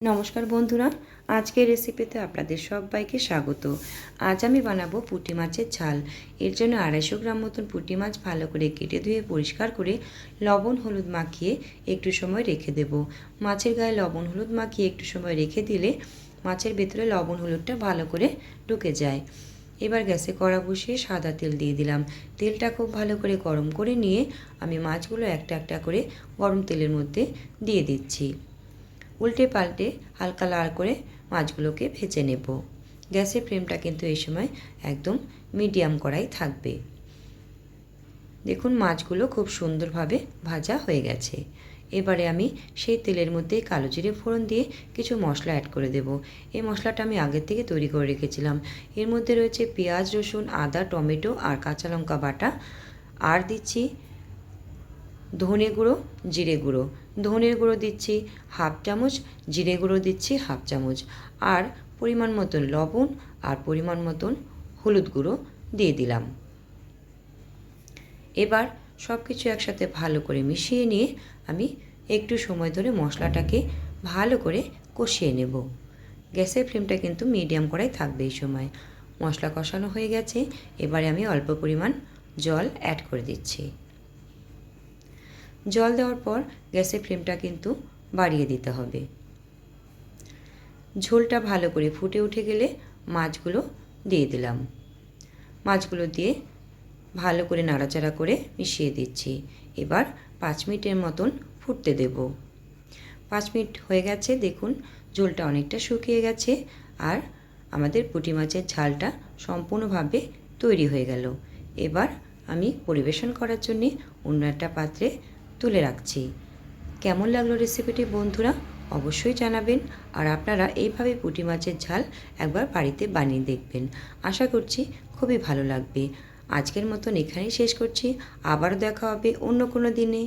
নমস্কার বন্ধুরা, আজকের রেসিপিতে আপনাদের সবাইকে স্বাগত। আজ আমি বানাবো পুঁটি মাছের ঝাল। এর জন্য আড়াইশো গ্রাম মতন পুঁটি মাছ ভালো করে কেটে ধুয়ে পরিষ্কার করে লবণ হলুদ মাখিয়ে একটু সময় রেখে দেব। মাছের গায়ে লবণ হলুদ মাখিয়ে একটু সময় রেখে দিলে মাছের ভেতরে লবণ হলুদটা ভালো করে ঢুকে যায়। এবার গ্যাসে কড়া বসিয়ে সাদা তেল দিয়ে দিলাম। তেলটা খুব ভালো করে গরম করে নিয়ে আমি মাছগুলো একটা একটা করে গরম তেলের মধ্যে দিয়ে দিচ্ছি। উল্টে পাল্টে হালকা লাল করে মাছগুলোকে ভেজে নেব। গ্যাসের ফ্লেমটা কিন্তু এই সময় একদম মিডিয়াম করাই থাকবে। দেখুন, মাছগুলো খুব সুন্দরভাবে ভাজা হয়ে গেছে। এবারে আমি সেই তেলের মধ্যে কালো জিরে ফোড়ন দিয়ে কিছু মশলা অ্যাড করে দেব। এই মশলাটা আমি আগের থেকে তৈরি করে রেখেছিলাম। এর মধ্যে রয়েছে পেঁয়াজ, রসুন, আদা, টমেটো আর কাঁচা লঙ্কা বাটা। আর দিচ্ছি ধনে গুঁড়ো, জিরে গুঁড়ো। ধনের গুঁড়ো দিচ্ছি হাফ চামচ, জিরে গুঁড়ো দিচ্ছি হাফ চামচ। আর পরিমাণ মতন লবণ আর পরিমাণ মতন হলুদ গুঁড়ো দিয়ে দিলাম। এবার সব কিছু একসাথে ভালো করে মিশিয়ে নিয়ে আমি একটু সময় ধরে মশলাটাকে ভালো করে কষিয়ে নেব। গ্যাসের ফ্লেমটা কিন্তু মিডিয়াম করাই থাকবে এই সময়। মশলা কষানো হয়ে গেছে, এবারে আমি অল্প পরিমাণ জল অ্যাড করে দিচ্ছি। জল দেওয়ার পর গ্যাসের ফ্লেমটা কিন্তু বাড়িয়ে দিতে হবে। ঝোলটা ভালো করে ফুটে উঠে গেলে মাছগুলো দিয়ে দিলাম। মাছগুলো দিয়ে ভালো করে নাড়াচাড়া করে মিশিয়ে দিচ্ছি। এবার পাঁচ মিনিটের মতন ফুটতে দেব। পাঁচ মিনিট হয়ে গেছে, দেখুন ঝোলটা অনেকটা শুকিয়ে গেছে আর আমাদের পুঁটি মাছের ঝালটা সম্পূর্ণভাবে তৈরি হয়ে গেল। এবার আমি পরিবেশন করার জন্যে অন্য একটা পাত্রে তুলে রাখছি। কেমন লাগল রেসিপিটি বন্ধুরা? অবশ্যই জানাবেন। আর আপনারা এইভাবে পুঁটি মাছের ঝাল একবার বাড়িতে বানিয়ে দেখবেন। আশা করছি খুবই ভালো লাগবে। আজকের মতন এখানেই শেষ করছি। আবারও দেখা হবে অন্য কোনো দিনে।